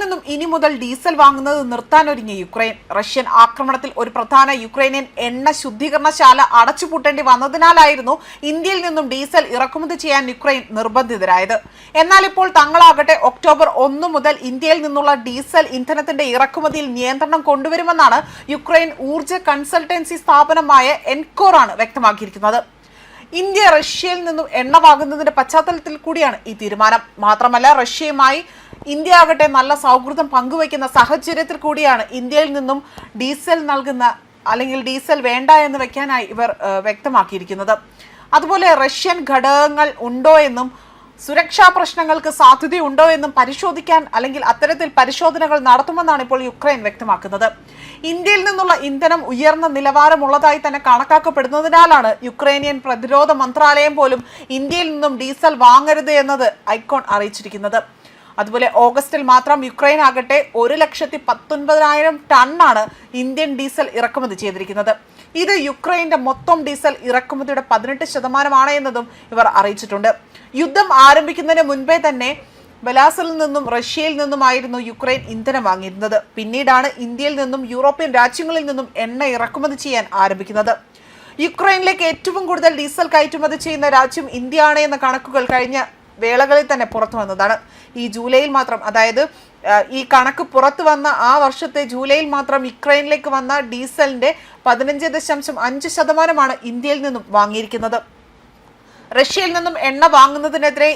നിന്നും ഇനി മുതൽ ഡീസൽ വാങ്ങുന്നത് നിർത്താനൊരുങ്ങിയ യുക്രൈൻ. റഷ്യൻ ആക്രമണത്തിൽ ഒരു പ്രധാന യുക്രൈനിയൻ എണ്ണ ശുദ്ധീകരണശാല അടച്ചുപൂട്ടേണ്ടി വന്നതിനാലായിരുന്നു ഇന്ത്യയിൽ നിന്നും ഡീസൽ ഇറക്കുമതി ചെയ്യാൻ യുക്രൈൻ നിർബന്ധിതരായത്. എന്നാൽ ഇപ്പോൾ തങ്ങളാകട്ടെ ഒക്ടോബർ ഒന്ന് മുതൽ ഇന്ത്യയിൽ നിന്നുള്ള ഡീസൽ ഇന്ധനത്തിന്റെ ഇറക്കുമതിയിൽ നിയന്ത്രണം കൊണ്ടുവരുമെന്നാണ് യുക്രൈൻ ഊർജ കൺസൾട്ടൻസി സ്ഥാപനമായ എൻകോർ ആണ് വ്യക്തമാക്കിയിരിക്കുന്നത്. ഇന്ത്യ റഷ്യയിൽ നിന്നും എണ്ണ വാങ്ങുന്നതിന്റെ പശ്ചാത്തലത്തിൽ കൂടിയാണ് ഈ തീരുമാനം. മാത്രമല്ല റഷ്യയുമായി ഇന്ത്യ ആകട്ടെ നല്ല സൗഹൃദം പങ്കുവയ്ക്കുന്ന സാഹചര്യത്തിൽ കൂടിയാണ് ഇന്ത്യയിൽ നിന്നും ഡീസൽ നൽകുന്ന അല്ലെങ്കിൽ ഡീസൽ വേണ്ട എന്ന് വെക്കാനായി ഇവർ വ്യക്തമാക്കിയിരിക്കുന്നത്. അതുപോലെ റഷ്യൻ ഘടകങ്ങൾ ഉണ്ടോ എന്നും സുരക്ഷാ പ്രശ്നങ്ങൾക്ക് സാധ്യതയുണ്ടോ എന്നും പരിശോധിക്കാൻ അല്ലെങ്കിൽ അത്തരത്തിൽ പരിശോധനകൾ നടത്തുമെന്നാണ് ഇപ്പോൾ യുക്രൈൻ വ്യക്തമാക്കുന്നത്. ഇന്ത്യയിൽ നിന്നുള്ള ഇന്ധനം ഉയർന്ന നിലവാരമുള്ളതായി തന്നെ കണക്കാക്കപ്പെടുന്നതിനാലാണ് യുക്രൈനിയൻ പ്രതിരോധ മന്ത്രാലയം പോലും ഇന്ത്യയിൽ നിന്നും ഡീസൽ വാങ്ങരുത് എന്നത് ഐക്കോൺ അറിയിച്ചിരിക്കുന്നത്. അതുപോലെ ഓഗസ്റ്റിൽ മാത്രം യുക്രൈൻ ആകട്ടെ ഒരു ലക്ഷത്തി പത്തൊൻപതിനായിരം ടണ്ണാണ് ഇന്ത്യൻ ഡീസൽ ഇറക്കുമതി ചെയ്തിരിക്കുന്നത്. ഇത് യുക്രൈന്റെ മൊത്തം ഡീസൽ ഇറക്കുമതിയുടെ പതിനെട്ട് ശതമാനമാണ് എന്നതും ഇവർ അറിയിച്ചിട്ടുണ്ട്. യുദ്ധം ആരംഭിക്കുന്നതിന് മുൻപേ തന്നെ ബലാസിൽ നിന്നും റഷ്യയിൽ നിന്നുമായിരുന്നു യുക്രൈൻ ഇന്ധനം വാങ്ങിയിരുന്നത്. പിന്നീടാണ് ഇന്ത്യയിൽ നിന്നും യൂറോപ്യൻ രാജ്യങ്ങളിൽ നിന്നും എണ്ണ ഇറക്കുമതി ചെയ്യാൻ ആരംഭിക്കുന്നത്. യുക്രൈനിലേക്ക് ഏറ്റവും കൂടുതൽ ഡീസൽ കയറ്റുമതി ചെയ്യുന്ന രാജ്യം ഇന്ത്യയാണ് എന്ന കണക്കുകൾ കഴിഞ്ഞ വേളകളിൽ തന്നെ പുറത്തു വന്നതാണ്. ഈ ജൂലൈയിൽ മാത്രം അതായത് ഈ കണക്ക് പുറത്തു വന്ന ആ വർഷത്തെ ജൂലൈയിൽ മാത്രം യുക്രൈനിലേക്ക് വന്ന ഡീസലിന്റെ പതിനഞ്ച് ദശാംശം അഞ്ച് ശതമാനമാണ് ഇന്ത്യയിൽ നിന്നും വാങ്ങിയിരിക്കുന്നത്. റഷ്യയിൽ നിന്നും എണ്ണ വാങ്ങുന്നതിനെതിരെ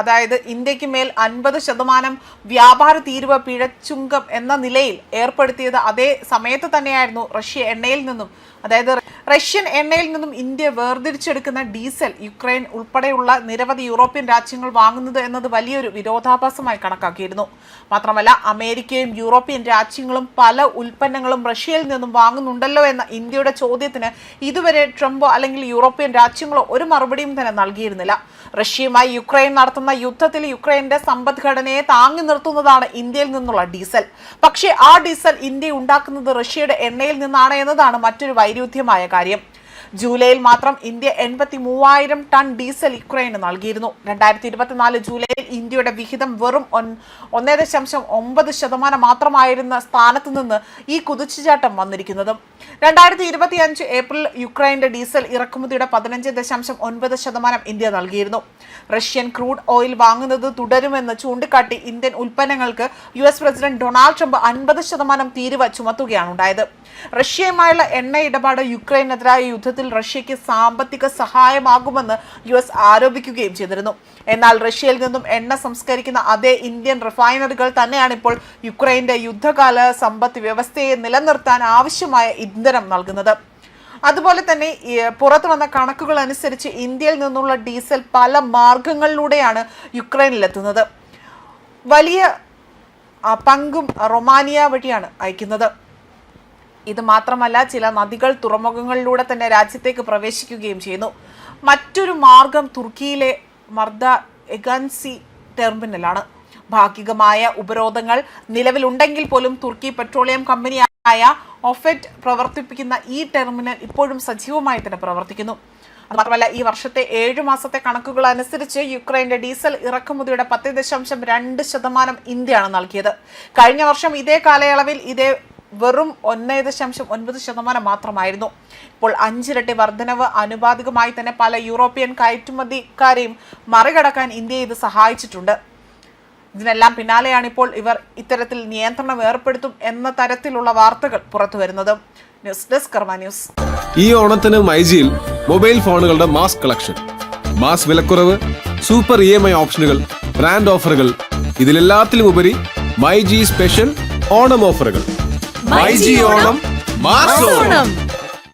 അതായത് ഇന്ത്യയ്ക്ക് മേൽ അൻപത് ശതമാനം വ്യാപാര തീരുവ പിഴച്ചുങ്കം എന്ന നിലയിൽ ഏർപ്പെടുത്തിയത് അതേ സമയത്ത് തന്നെയായിരുന്നു റഷ്യ എണ്ണയിൽ നിന്നും. അതായത് റഷ്യൻ എണ്ണയിൽ നിന്നും ഇന്ത്യ വേർതിരിച്ചെടുക്കുന്ന ഡീസൽ യുക്രൈൻ ഉൾപ്പെടെയുള്ള നിരവധി യൂറോപ്യൻ രാജ്യങ്ങൾ വാങ്ങുന്നത് എന്നത് വലിയൊരു വിരോധാഭാസമായി കണക്കാക്കിയിരുന്നു. മാത്രമല്ല അമേരിക്കയും യൂറോപ്യൻ രാജ്യങ്ങളും പല ഉൽപ്പന്നങ്ങളും റഷ്യയിൽ നിന്നും വാങ്ങുന്നുണ്ടല്ലോ എന്ന ഇന്ത്യയുടെ ചോദ്യത്തിന് ഇതുവരെ ട്രംപോ അല്ലെങ്കിൽ യൂറോപ്യൻ രാജ്യങ്ങളോ ഒരു മറുപടിയും തന്നെ നൽകിയിരുന്നില്ല. റഷ്യയുമായി യുക്രൈൻ നടത്തുന്ന യുദ്ധത്തിൽ യുക്രൈന്റെ സമ്പദ്ഘടനയെ താങ്ങി നിർത്തുന്നതാണ് ഇന്ത്യയിൽ നിന്നുള്ള ഡീസൽ. പക്ഷേ ആ ഡീസൽ ഇന്ത്യ ഉണ്ടാക്കുന്നത് റഷ്യയുടെ എണ്ണയിൽ നിന്നാണ് എന്നതാണ് മറ്റൊരു വൈരുദ്ധ്യമായ കാര്യം. ജൂലൈയിൽ മാത്രം ഇന്ത്യ എൺപത്തി മൂവായിരം ടൺ ഡീസൽ യുക്രൈന് നൽകിയിരുന്നു. രണ്ടായിരത്തി ഇരുപത്തിനാല് ജൂലൈയിൽ ഇന്ത്യയുടെ വിഹിതം വെറും ഒന്നേ ദശാംശം ഒമ്പത് ശതമാനം മാത്രമായിരുന്ന സ്ഥാനത്ത് നിന്ന് ഈ കുതിച്ചുചാട്ടം വന്നിരിക്കുന്നത്. രണ്ടായിരത്തി ഇരുപത്തി അഞ്ച് ഏപ്രിൽ യുക്രൈന്റെ ഡീസൽ ഇറക്കുമതിയുടെ പതിനഞ്ച് ദശാംശം ഒൻപത് ശതമാനം ഇന്ത്യ നൽകിയിരുന്നു. റഷ്യൻ ക്രൂഡ് ഓയിൽ വാങ്ങുന്നത് തുടരുമെന്ന് ചൂണ്ടിക്കാട്ടി ഇന്ത്യൻ ഉൽപ്പന്നങ്ങൾക്ക് U S president Donald Trump അൻപത് ശതമാനം തീരുവ ചുമത്തുകയാണ് ഉണ്ടായത്. റഷ്യയുമായുള്ള എണ്ണ ഇടപാട് യുക്രൈനെതിരായ യുദ്ധത്തിൽ റഷ്യയ്ക്ക് സാമ്പത്തിക സഹായമാകുമെന്ന് യു എസ് ആരോപിക്കുകയും ചെയ്തിരുന്നു. എന്നാൽ റഷ്യയിൽ നിന്നും എണ്ണ സംസ്കരിക്കുന്ന അതേ ഇന്ത്യൻ റിഫൈനറികൾ തന്നെയാണ് ഇപ്പോൾ യുക്രൈന്റെ യുദ്ധകാല സമ്പദ് വ്യവസ്ഥയെ നിലനിർത്താൻ ആവശ്യമായ ഇന്ധനം നൽകുന്നത്. അതുപോലെ തന്നെ പുറത്തു വന്ന കണക്കുകൾ അനുസരിച്ച് ഇന്ത്യയിൽ നിന്നുള്ള ഡീസൽ പല മാർഗങ്ങളിലൂടെയാണ് യുക്രൈനിലെത്തുന്നത്. വലിയ പങ്കും റൊമാനിയ വഴിയാണ് അയക്കുന്നത്. ഇത് മാത്രമല്ല ചില നദികൾ തുറമുഖങ്ങളിലൂടെ തന്നെ രാജ്യത്തേക്ക് പ്രവേശിക്കുകയും ചെയ്യുന്നു. മറ്റൊരു മാർഗം തുർക്കിയിലെ മർദ എഗൻസി ടെർമിനലാണ്. ഭാഗികമായ ഉപരോധങ്ങൾ നിലവിലുണ്ടെങ്കിൽ പോലും തുർക്കി പെട്രോളിയം കമ്പനിയായ ഒഫെറ്റ് പ്രവർത്തിപ്പിക്കുന്ന ഈ ടെർമിനൽ ഇപ്പോഴും സജീവമായി തന്നെ പ്രവർത്തിക്കുന്നു. മാത്രമല്ല ഈ വർഷത്തെ ഏഴു മാസത്തെ കണക്കുകൾ അനുസരിച്ച് യുക്രൈന്റെ ഡീസൽ ഇറക്കുമതിയുടെ പത്ത് ദശാംശം രണ്ട് ശതമാനം ഇന്ത്യയാണ് നൽകിയത്. കഴിഞ്ഞ വർഷം ഇതേ കാലയളവിൽ ഇതേ വെറും ഒന്നേ ദശാംശം ഒൻപത് ശതമാനം മാത്രമായിരുന്നു. ഇപ്പോൾ അഞ്ചിരട്ടി വർധനവ് അനുപാതികമായി തന്നെ പല യൂറോപ്യൻ കയറ്റുമതിക്കാരെയും മറികടക്കാൻ ഇന്ത്യയെ ഇത് സഹായിച്ചിട്ടുണ്ട്. ഇതിനെല്ലാം പിന്നാലെയാണ് ഇപ്പോൾ ഇവർ ഇത്തരത്തിൽ നിയന്ത്രണം ഏർപ്പെടുത്തും എന്ന തരത്തിലുള്ള വാർത്തകൾ പുറത്തു വരുന്നത് ന്യൂസ് ഡെസ്ക് ന്യൂസ്. ഈ ഓണത്തിന് മൈജിയിൽ മൊബൈൽ ഫോണുകളുടെ മാസ് കളക്ഷൻ. മാസ് വിലക്കുറവ് സൂപ്പർ ഇ എം ഐ ഓപ്ഷനുകൾ ബ്രാൻഡ് ഓഫറുകൾ. ഇതിലെല്ലാത്തിലും ഉപരി മൈ ജി സ്പെഷ്യൽ ഓണം ഓഫറുകൾ. മൈജി ജിയോണം മാസ് ഓണം